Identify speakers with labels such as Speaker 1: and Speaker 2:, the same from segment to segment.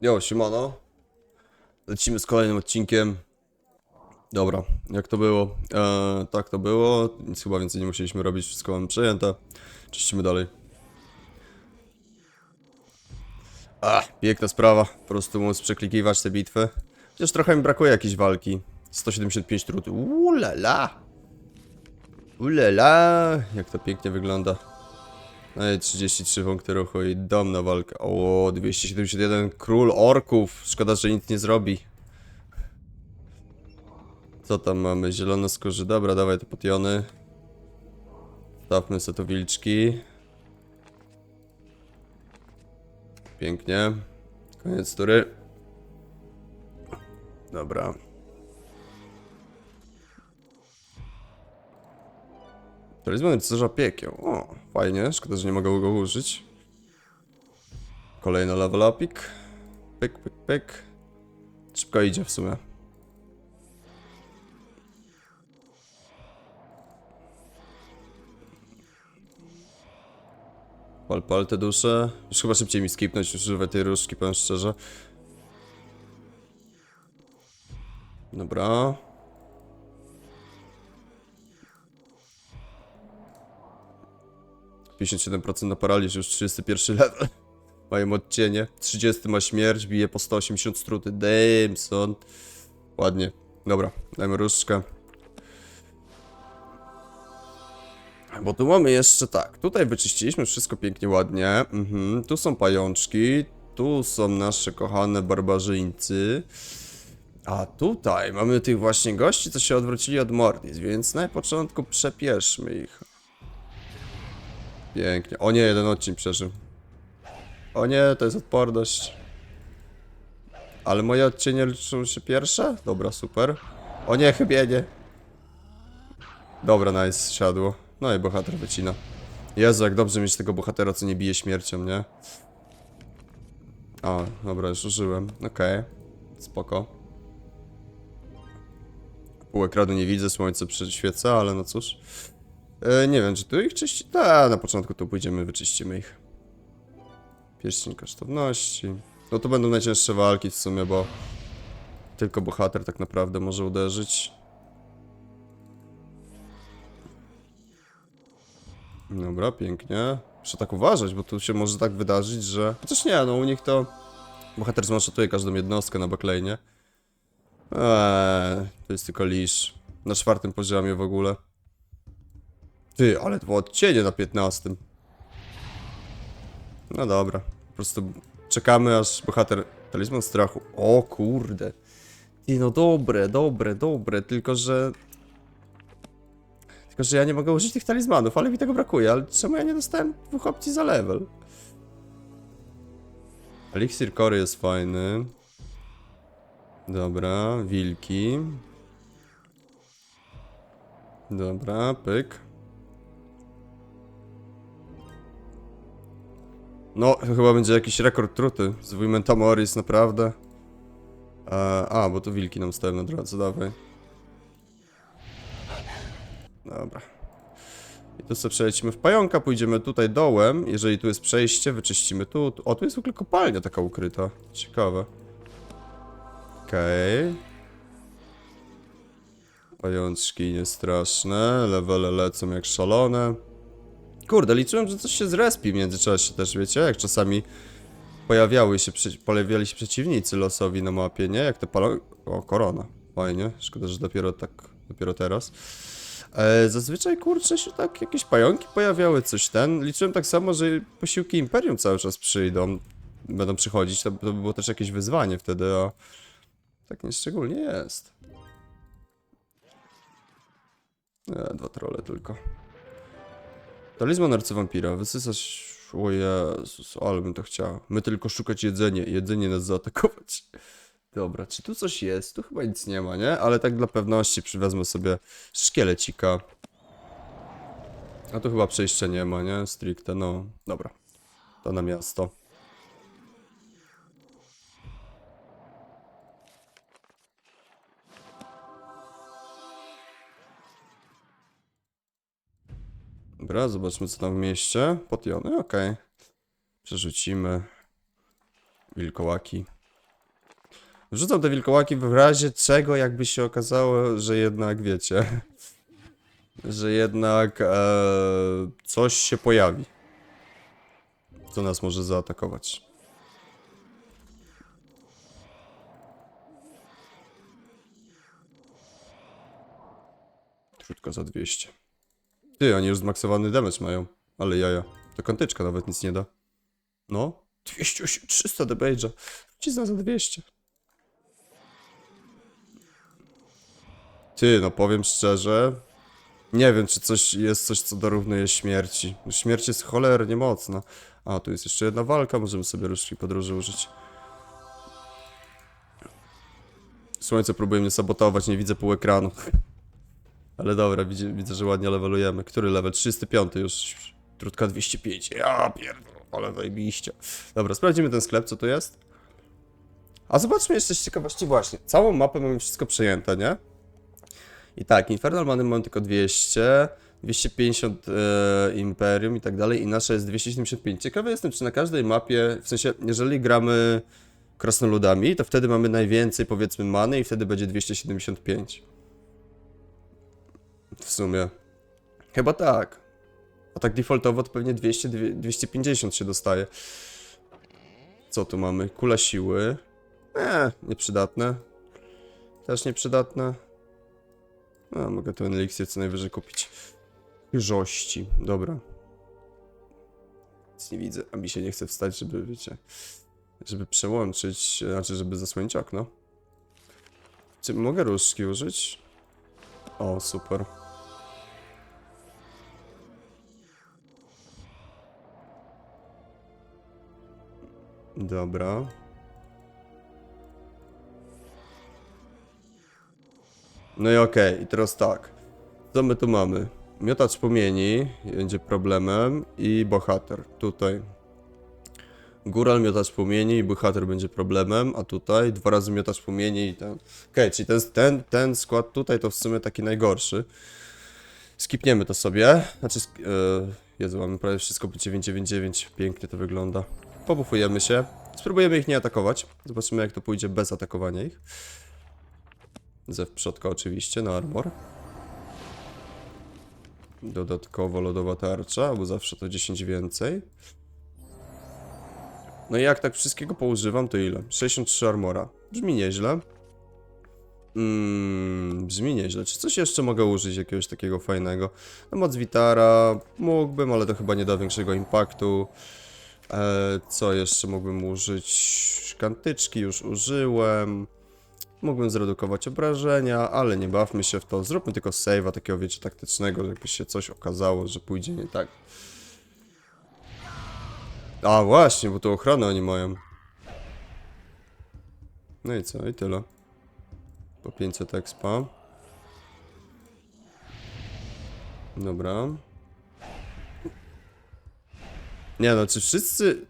Speaker 1: Jo, siemano. Lecimy z kolejnym odcinkiem. Dobra, jak to było? Eee, tak to było. Nic chyba więcej nie musieliśmy robić, wszystko mamy przejęte. Czyścimy dalej. Piękna sprawa. Po prostu móc przeklikiwać te bitwy. Chociaż trochę mi brakuje jakiejś walki. 175 trud. Ulala! Ulala! Jak to pięknie wygląda. No i 33 punkty ruchu i dom na walkę. O, 271 król orków. Szkoda, że nic nie zrobi. Co tam mamy? Zielono skórzy. Dobra, dawaj te potiony. Stawmy sobie tu wilczki. Pięknie. Koniec tury. Dobra. Talizman rycerza piekieł. O, fajnie. Szkoda, że nie mogę go użyć. Kolejny level upik. Pyk, pyk, pyk. Szybko idzie w sumie. Pal, pal te dusze. Już chyba szybciej mi skipnąć, używę tej różdżki, powiem szczerze. Dobra. Pięćdziesiąt siedem procent na paraliż, już 31 level. Mają odcienie. 30 ma śmierć, bije po 180 struty. Damn, son. Ładnie. Dobra, dajmy różdżkę. Bo tu mamy jeszcze tak, tutaj wyczyściliśmy wszystko pięknie, ładnie. Mhm. Tu są pajączki, tu są nasze kochane barbarzyńcy. A tutaj mamy tych właśnie gości, co się odwrócili od Mordis, więc na początku przepieszmy ich. Pięknie. O nie, jeden odcień przeżył. O nie, to jest odporność. Ale moje odcienie liczą się pierwsze? Dobra, super. O nie, chybienie. Dobra, nice, siadło. No i bohater wycina. Jezu, jak dobrze mieć tego bohatera, co nie bije śmiercią, nie? O, dobra, już użyłem. Okej. Spoko. Pół ekranu nie widzę, słońce przyświeca, ale no cóż. E, nie wiem, czy tu ich czyści? Tak, na początku tu pójdziemy, wyczyścimy ich. Pierścień kosztowności. No to będą najcięższe walki w sumie, bo tylko bohater tak naprawdę może uderzyć. Dobra, pięknie. Muszę tak uważać, bo tu się może tak wydarzyć, że... Chociaż nie, no u nich to... Bohater zmaszatuje każdą jednostkę na backlane. Eee, to jest tylko lisz. Na czwartym poziomie w ogóle. Ty, ale dwa odcienie na 15. No dobra. Po prostu czekamy, aż bohater... Talizman strachu. O kurde. Ty, no dobre, dobre, dobre. Tylko, że... Tylko, że ja nie mogę użyć tych talizmanów, ale mi tego brakuje. Ale czemu ja nie dostałem dwóch opcji za level? Elixir kory jest fajny. Dobra, wilki. Dobra, pyk. No, to chyba będzie jakiś rekord truty. Zwój Mentamoris, naprawdę. E, a, bo tu wilki nam stoją na drodze, dawaj. Dobra. I tu sobie przelecimy w pająka, pójdziemy tutaj dołem. Jeżeli tu jest przejście, wyczyścimy tu. O, tu jest w ogóle kopalnia taka ukryta. Ciekawe. Okej. Pajączki niestraszne. Levele lecą jak szalone. Kurde, liczyłem, że coś się zrespi w międzyczasie też, wiecie? Jak czasami pojawiały się, pojawiali się przeciwnicy losowi na mapie, nie? Jak te palo... O, korona. Fajnie. Szkoda, że dopiero tak, dopiero teraz. E, zazwyczaj, kurczę, się tak jakieś pająki pojawiały, coś ten. Liczyłem tak samo, że posiłki Imperium cały czas przyjdą. Będą przychodzić, to, to by było też jakieś wyzwanie wtedy, a... Tak nieszczególnie jest. E, dwa trole tylko. Talizman arcywampira. Wysysać... O Jezus, ale bym to chciał. My tylko szukać jedzenie. Jedzenie nas zaatakować. Dobra, czy tu coś jest? Tu chyba nic nie ma, nie? Ale tak dla pewności przywezmę sobie szkielecika. A tu chyba przejścia nie ma, nie? Stricte, no. Dobra. To na miasto. Dobra, zobaczmy co tam w mieście. Potiony, okej. Przerzucimy. Wilkołaki. Wrzucam te wilkołaki w razie czego, jakby się okazało, że jednak wiecie. Że jednak e, coś się pojawi. Co nas może zaatakować. Krótko za 200. Ty, oni już zmaksowany damage mają. Ale jaja. To kantyczka nawet nic nie da. No. 208, 300 damage'a. Cisna za 200. Ty, no powiem szczerze. Nie wiem, czy coś jest coś, co dorównuje śmierci. No, Śmierć jest cholernie mocna. A, tu jest jeszcze jedna walka, możemy sobie różdżki podróży użyć. Słońce próbuje mnie sabotować, nie widzę pół ekranu. Ale dobra, widzę, widzę że ładnie levelujemy. Który level? 35 już. Trutka 205. Ja pierdolę, ale zajebiście. Dobra, sprawdzimy ten sklep, co tu jest. A zobaczmy jeszcze z ciekawości właśnie. Całą mapę mamy wszystko przejęte, nie? I tak, Infernal Many mamy tylko 200, 250 e, Imperium i tak dalej, i nasze jest 275. Ciekawy jestem, czy na każdej mapie, w sensie, jeżeli gramy krasnoludami, to wtedy mamy najwięcej, powiedzmy, many i wtedy będzie 275. W sumie. Chyba tak. A tak defaultowo to pewnie 200, dwie- 250 się dostaje. Co tu mamy? Kula siły. Eee, nieprzydatne. Też nieprzydatne. A, mogę ten eliksir co najwyżej kupić. Krzyżości. Dobra. Nic nie widzę, a mi się nie chce wstać, żeby, wiecie, żeby przełączyć, znaczy, żeby zasłonić okno. Czy mogę różdżki użyć? O, super. Dobra. No i okej, i teraz tak. Co my tu mamy? Miotacz płomieni będzie problemem i bohater. Tutaj. Góral, miotacz płomieni i bohater będzie problemem, a tutaj dwa razy miotacz płomieni i ten... Okej, czyli ten, ten, ten skład tutaj to w sumie taki najgorszy. Skipniemy to sobie. Znaczy, e, Jezu, mamy prawie wszystko po 999. Pięknie to wygląda. Pobufujemy się. Spróbujemy ich nie atakować. Zobaczymy jak to pójdzie bez atakowania ich. Zew przodka oczywiście na armor. Dodatkowo lodowa tarcza, bo zawsze to 10 więcej. No i jak tak wszystkiego poużywam, to ile? 63 armora. Brzmi nieźle. Mm, brzmi nieźle. Czy coś jeszcze mogę użyć jakiegoś takiego fajnego? No moc Witara mógłbym, ale to chyba nie da większego impaktu. E, co jeszcze mógłbym użyć? Kantyczki już użyłem. Mógłbym zredukować obrażenia, ale nie bawmy się w to. Zróbmy tylko save'a takiego, wiecie, taktycznego, jakby się coś okazało, że pójdzie nie tak. A właśnie, bo tu ochronę oni mają. No i co? I tyle. Po 500 expa. Dobra. Nie no, czy wszyscy...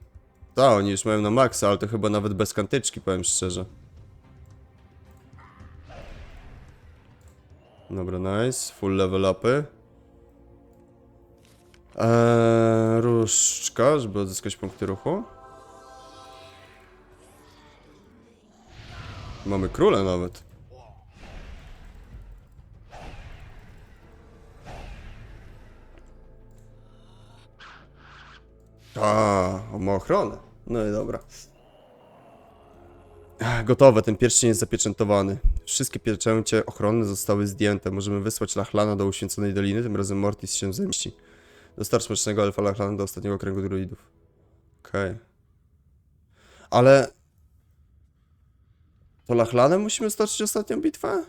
Speaker 1: Ta, oni już mają na maksa, ale to chyba nawet bez kantyczki, powiem szczerze. Dobra, nice. Full level upy. Eee, różdżka, żeby odzyskać punkty ruchu. Mamy króle nawet. A, on ma ochronę. No i dobra. Gotowe, ten pierścień jest zapieczętowany. Wszystkie pieczęcie ochronne zostały zdjęte. Możemy wysłać Lachlana do uświęconej doliny, tym razem Mortis się zemści. Dostarcz mrocznego elfa Lachlana do ostatniego kręgu druidów. Okej. Ale... To Lachlanem musimy stoczyć ostatnią bitwę?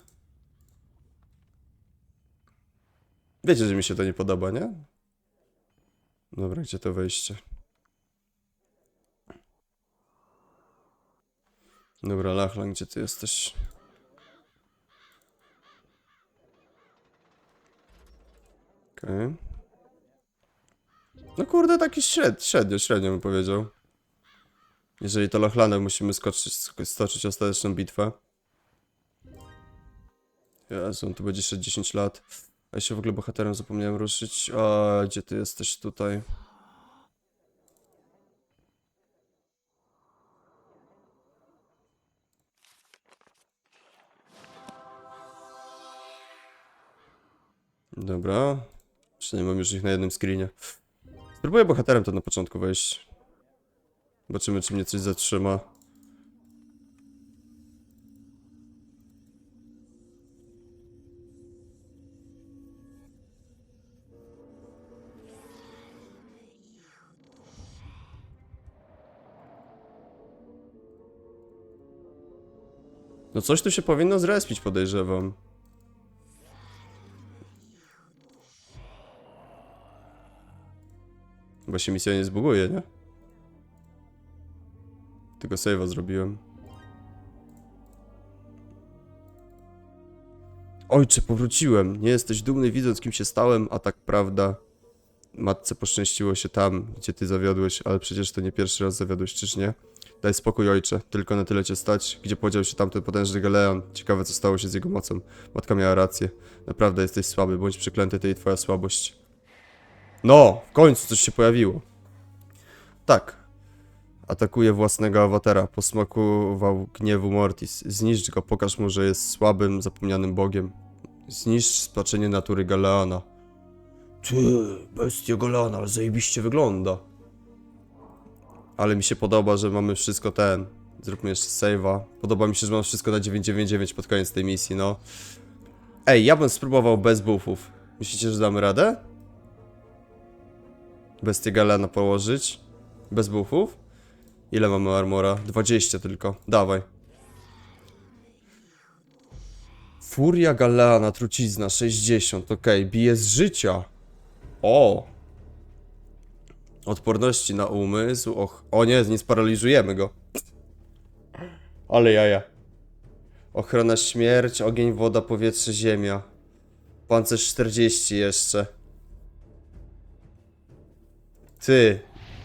Speaker 1: Wiecie, że mi się to nie podoba, nie? Dobra, gdzie to wejście? Dobra, Lachlan, gdzie ty jesteś? Okej. No kurde, taki śred, średnio, średnio bym powiedział. Jeżeli to Lachlanem musimy skoczyć, sk- stoczyć ostateczną bitwę. Jezu, tu będzie jeszcze 10 lat. A ja się w ogóle bohaterem zapomniałem ruszyć. A gdzie ty jesteś tutaj? Dobra. Przynajmniej mam już ich na jednym screenie. Spróbuję bohaterem to na początku wejść. Zobaczymy, czy mnie coś zatrzyma. No coś tu się powinno zrespić, podejrzewam. Bo się misja nie zbuguje, nie? Tylko save'a zrobiłem. Ojcze, powróciłem. Nie jesteś dumny widząc kim się stałem, a tak prawda. Matce poszczęściło się tam, gdzie ty zawiodłeś, ale przecież to nie pierwszy raz zawiodłeś, czyż nie? Daj spokój, ojcze. Tylko na tyle cię stać. Gdzie podział się tamten potężny Galeon? Ciekawe, co stało się z jego mocą. Matka miała rację. Naprawdę jesteś słaby. Bądź przeklęty ty i twoja słabość. No, w końcu coś się pojawiło. Tak. Atakuje własnego awatara. Posmakował gniewu Mortis. Zniszcz go, pokaż mu, że jest słabym, zapomnianym bogiem. Zniszcz spaczenie natury Galeona. Ty, bestia Galeona, ale zajebiście wygląda. Ale mi się podoba, że mamy wszystko ten. Zróbmy jeszcze save'a. Podoba mi się, że mam wszystko na 999 pod koniec tej misji, no. Ej, ja bym spróbował bez buffów. Myślicie, że damy radę? Bestię Galena położyć. Bez buffów. Ile mamy armora? 20 tylko. Dawaj. Furia Galeana, trucizna, 60. Okej, bije z życia. O! Odporności na umysł. Och, o nie, nie sparaliżujemy go. Ale jaja. Ochrona śmierć, ogień, woda, powietrze, ziemia. Pancerz 40 jeszcze. Ty,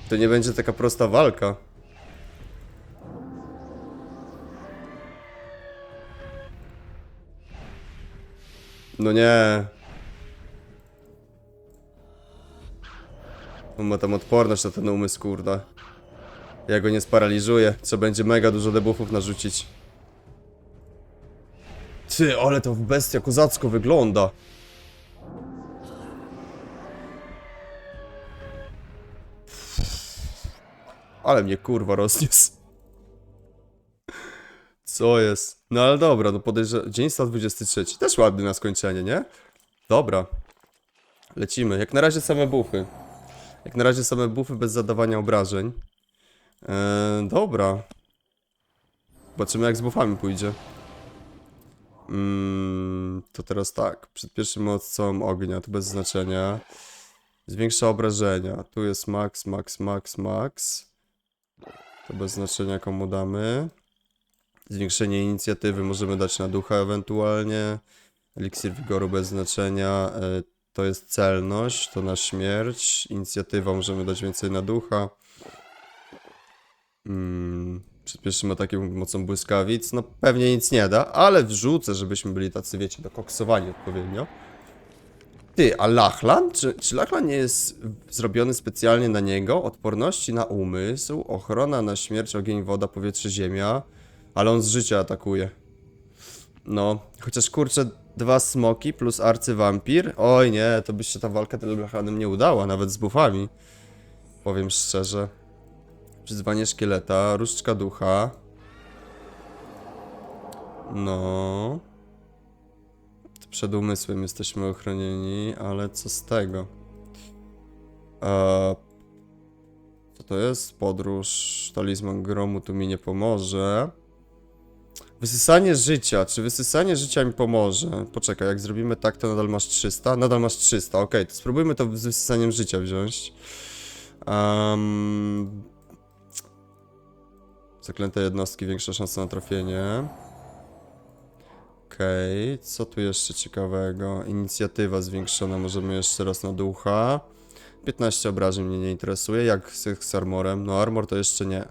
Speaker 1: to nie będzie taka prosta walka. No nie. On ma tam odporność na ten umysł, kurde. Ja go nie sparaliżuję. Trzeba będzie mega dużo debuffów narzucić. Ty, ale to bestia kozacko wygląda. Ale mnie kurwa rozniósł. Co jest? No ale dobra, no podejrzewam. Dzień 123. Też ładny na skończenie, nie? Dobra. Lecimy. Jak na razie same buffy. Jak na razie same buffy bez zadawania obrażeń. Eee, dobra. Zobaczymy jak z buffami pójdzie. Mm, to teraz tak. Przed pierwszym mocą ognia, to bez znaczenia. Zwiększa obrażenia. Tu jest max, max, max, max. Bez znaczenia komu damy. Zwiększenie inicjatywy możemy dać na ducha ewentualnie. Eliksir wigoru bez znaczenia. e, To jest celność, to na śmierć. Inicjatywa możemy dać więcej na ducha. Mm, przed pierwszym atakiem mocą błyskawic. No pewnie nic nie da, ale wrzucę, żebyśmy byli tacy, wiecie, dokoksowani odpowiednio. Ty, a Lachlan? Czy, czy Lachlan nie jest zrobiony specjalnie na niego? Odporności na umysł, ochrona na śmierć, ogień, woda, powietrze, ziemia. Ale on z życia atakuje. No, chociaż kurczę, dwa smoki plus arcywampir. Oj nie, to by się ta walka tym Lachlanem nie udała, nawet z buffami. Powiem szczerze. Przyzwanie szkieleta, różdżka ducha. No. Przed umysłem jesteśmy ochronieni, ale co z tego? Eee, co to jest? Podróż, talizman gromu tu mi nie pomoże. Wysysanie życia. Czy wysysanie życia mi pomoże? Poczekaj, jak zrobimy tak, to nadal masz 300? Nadal masz 300, okej, to spróbujmy to z wysysaniem życia wziąć. Um, zaklęte jednostki, większa szansa na trafienie. Okej, co tu jeszcze ciekawego? Inicjatywa zwiększona, możemy jeszcze raz na ducha. 15 obrażeń mnie nie interesuje, jak z, z armorem. No armor to jeszcze nie.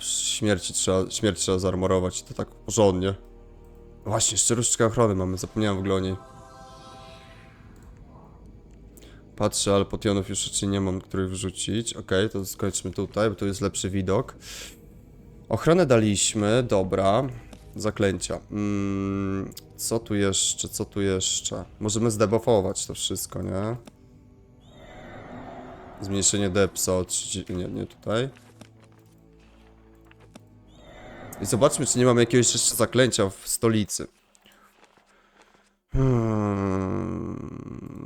Speaker 1: Śmierci trzeba, śmierć trzeba zarmorować, to tak porządnie. Właśnie, jeszcze różdżkę ochrony mamy, zapomniałem w ogóle o niej. Patrzę, ale potionów już raczej nie mam, których wrzucić. Okej, to skończmy tutaj, bo tu jest lepszy widok. Ochronę daliśmy, dobra. Zaklęcia. Mm, co tu jeszcze, co tu jeszcze? Możemy zdebuffować to wszystko, nie? Zmniejszenie depsa o 30... Nie, nie tutaj. I zobaczmy, czy nie mamy jakiegoś jeszcze zaklęcia w stolicy. Hmm,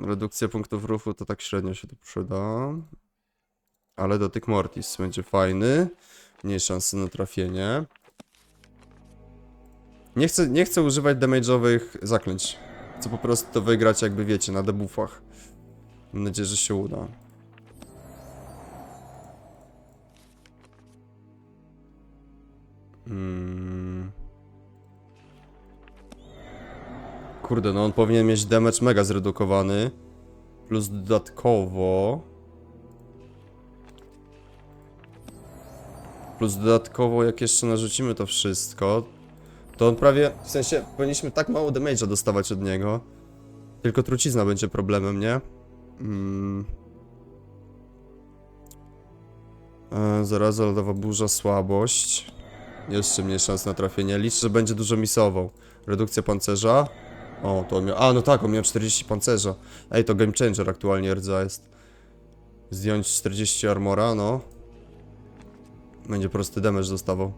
Speaker 1: redukcja punktów ruchu to tak średnio się tu przyda. Ale dotyk Mortis będzie fajny. Mniej szansy na trafienie. Nie chcę, nie chcę używać damage'owych zaklęć. Chcę po prostu to wygrać jakby wiecie, na debuffach. Mam nadzieję, że się uda. Mm. Kurde, no on powinien mieć damage mega zredukowany. Plus dodatkowo... Plus dodatkowo, jak jeszcze narzucimy to wszystko, to on prawie, w sensie, powinniśmy tak mało damage'a dostawać od niego. Tylko trucizna będzie problemem, nie? Mm. E, zaraza, lodowa burza, słabość. Jeszcze mniej szans na trafienie. Liczę, że będzie dużo misował. Redukcja pancerza. O, to on miał... A, no tak, on miał 40 pancerza. Ej, to game changer aktualnie rdza jest. Zdjąć 40 armora, no. Będzie prosty damage dostawał.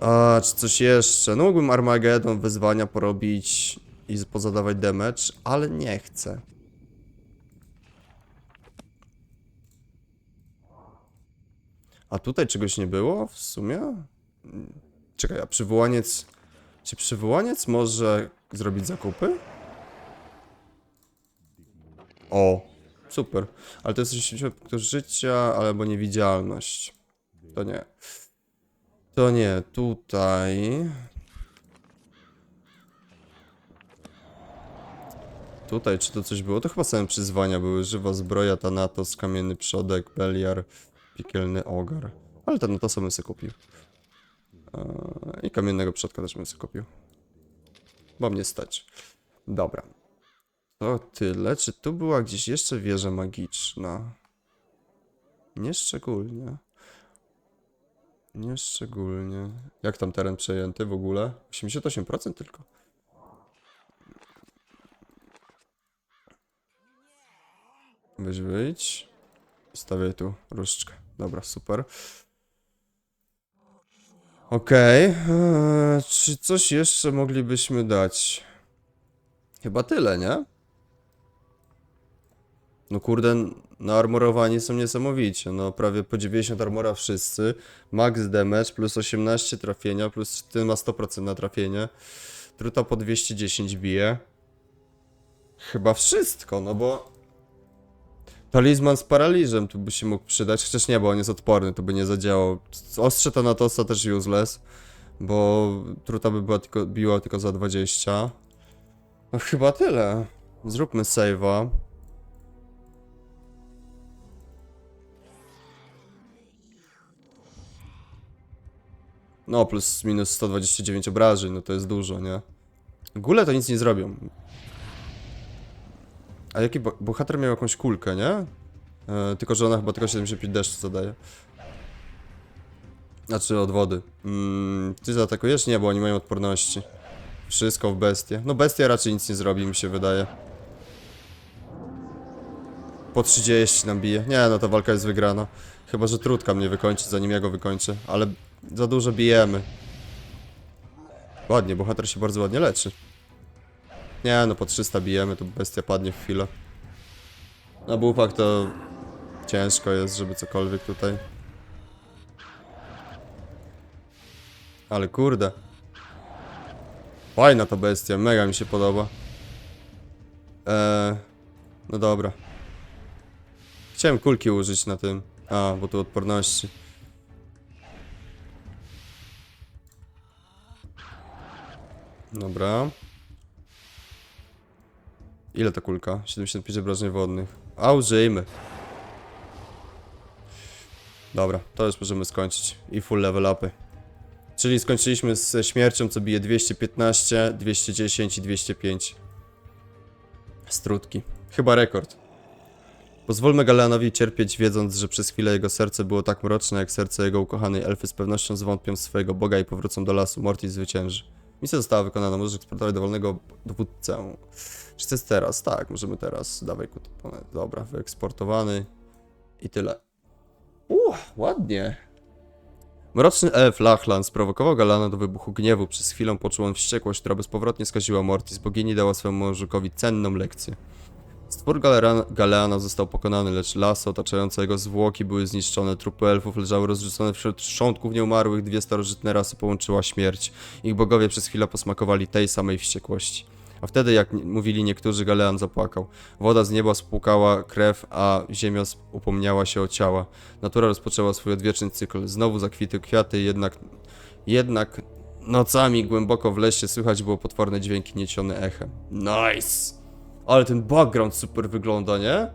Speaker 1: A, czy coś jeszcze? No mógłbym Armageddon, wyzwania porobić i pozadawać damage, ale nie chcę. A tutaj czegoś nie było w sumie? Czekaj, a przywołaniec... Czy przywołaniec może zrobić zakupy? O, super. Ale to jest 60 punktów życia, albo niewidzialność. To nie. To nie, tutaj. Tutaj, czy to coś było? To chyba same przyzwania były. Żywa zbroja, Thanatos, kamienny przodek, Beliar, piekielny ogar. Ale Thanatosa bym sobie kupił. Eee, I kamiennego przodka też bym sobie kupił. Bo mnie stać. Dobra. To tyle. Czy tu była gdzieś jeszcze wieża magiczna? Nieszczególnie. Nieszczególnie. Jak tam teren przejęty w ogóle? 88% tylko. Weź wyjdź. Stawiaj tu różdżkę. Dobra, super. Okej. eee, Czy coś jeszcze moglibyśmy dać? Chyba tyle, nie? No kurde, naarmorowani są niesamowicie. No prawie po 90 armora wszyscy. Max damage plus 18 trafienia, plus ten ma 100% na trafienie. Truta po 210 bije. Chyba wszystko, no bo... Talizman z paraliżem tu by się mógł przydać, chociaż nie, bo on jest odporny, to by nie zadziałał. Ostrze Thanatosa też useless, bo truta by była tylko, biła tylko za 20. No chyba tyle. Zróbmy save'a. No, plus minus 129 obrażeń, no to jest dużo, nie? Gule to nic nie zrobią. A jaki bo bohater miał jakąś kulkę, nie? E, tylko, że ona chyba tylko 75 deszczu zadaje. Znaczy od wody. Mm, ty zaatakujesz? Nie, bo oni mają odporności. Wszystko w bestię. No bestia raczej nic nie zrobi, mi się wydaje. Po 30 nam bije. Nie, no ta walka jest wygrana. Chyba, że trudka mnie wykończy, zanim ja go wykończę. Ale za dużo bijemy. Ładnie, bohater się bardzo ładnie leczy. Nie, no po 300 bijemy, to bestia padnie w chwilę. Na bufach to ciężko jest, żeby cokolwiek tutaj. Ale kurde. Fajna ta bestia, mega mi się podoba. Eee, no dobra. Chciałem kulki użyć na tym. A, bo tu odporności. Dobra. Ile ta kulka? 75 obrażeń wodnych. A użyjmy. Dobra, to już możemy skończyć. I full level upy. Czyli skończyliśmy ze śmiercią, co bije 215, 210 i 205. Strutki. Chyba rekord. Pozwólmy Galeanowi cierpieć, wiedząc, że przez chwilę jego serce było tak mroczne, jak serce jego ukochanej elfy z pewnością zwątpią swojego Boga i powrócą do lasu. Mortis zwycięży. Misja została wykonana, możesz eksportować dowolnego dowódcę. Czy jest teraz? Tak, możemy teraz. Dawaj kuponet. Dobra, wyeksportowany. I tyle. Uuu, ładnie. Mroczny elf Lachlan sprowokował Galana do wybuchu gniewu. Przez chwilę poczuł on wściekłość, która bezpowrotnie skaziła Mortis. Bogini dała swemu mężukowi cenną lekcję. Galera- Galeana został pokonany, lecz lasy otaczające jego zwłoki były zniszczone. Trupy elfów leżały rozrzucone wśród szczątków nieumarłych. Dwie starożytne rasy połączyła śmierć. Ich bogowie przez chwilę posmakowali tej samej wściekłości. A wtedy, jak mówili niektórzy, Galean zapłakał. Woda z nieba spłukała krew, a ziemia upomniała się o ciała. Natura rozpoczęła swój odwieczny cykl. Znowu zakwitły kwiaty, jednak... Jednak... Nocami głęboko w lesie słychać było potworne dźwięki niesione echem. Nice! Ale ten background super wygląda, nie?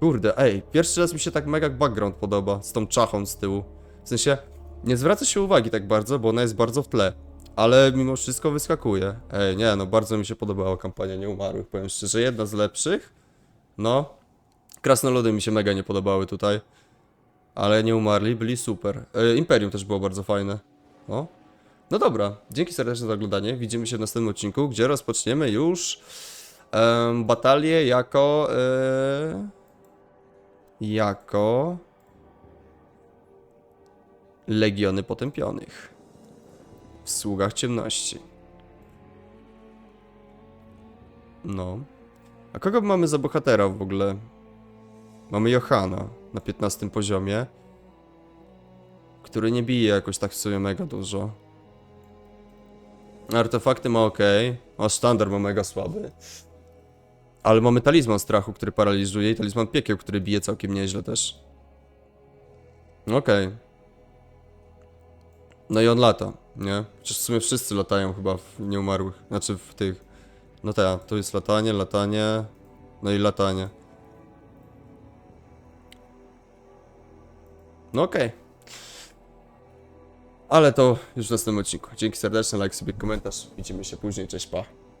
Speaker 1: Kurde, ej, pierwszy raz mi się tak mega background podoba, z tą czachą z tyłu. W sensie, nie zwraca się uwagi tak bardzo, bo ona jest bardzo w tle. Ale mimo wszystko wyskakuje. Ej, nie, no bardzo mi się podobała kampania Nieumarłych, powiem szczerze, jedna z lepszych. No. Krasnoludy mi się mega nie podobały tutaj. Ale Nieumarli byli super. E, Imperium też było bardzo fajne. No. No dobra, dzięki serdecznie za oglądanie. Widzimy się w następnym odcinku, gdzie rozpoczniemy już batalię jako... E, jako... Legiony Potępionych. W sługach ciemności. No. A kogo mamy za bohatera w ogóle? Mamy Johana na 15 poziomie. Który nie bije jakoś tak w mega dużo. Artefakty ma ok. A sztandar ma mega słaby. Ale mamy talizman strachu, który paraliżuje i talizman piekieł, który bije całkiem nieźle też. Okej. No i on lata, nie? Przecież w sumie wszyscy latają chyba w nieumarłych. Znaczy w tych... No tak, to jest latanie, latanie... No i latanie. No okej. Ale to już w następnym odcinku. Dzięki serdeczne, like sobie, komentarz. Widzimy się później, cześć, pa.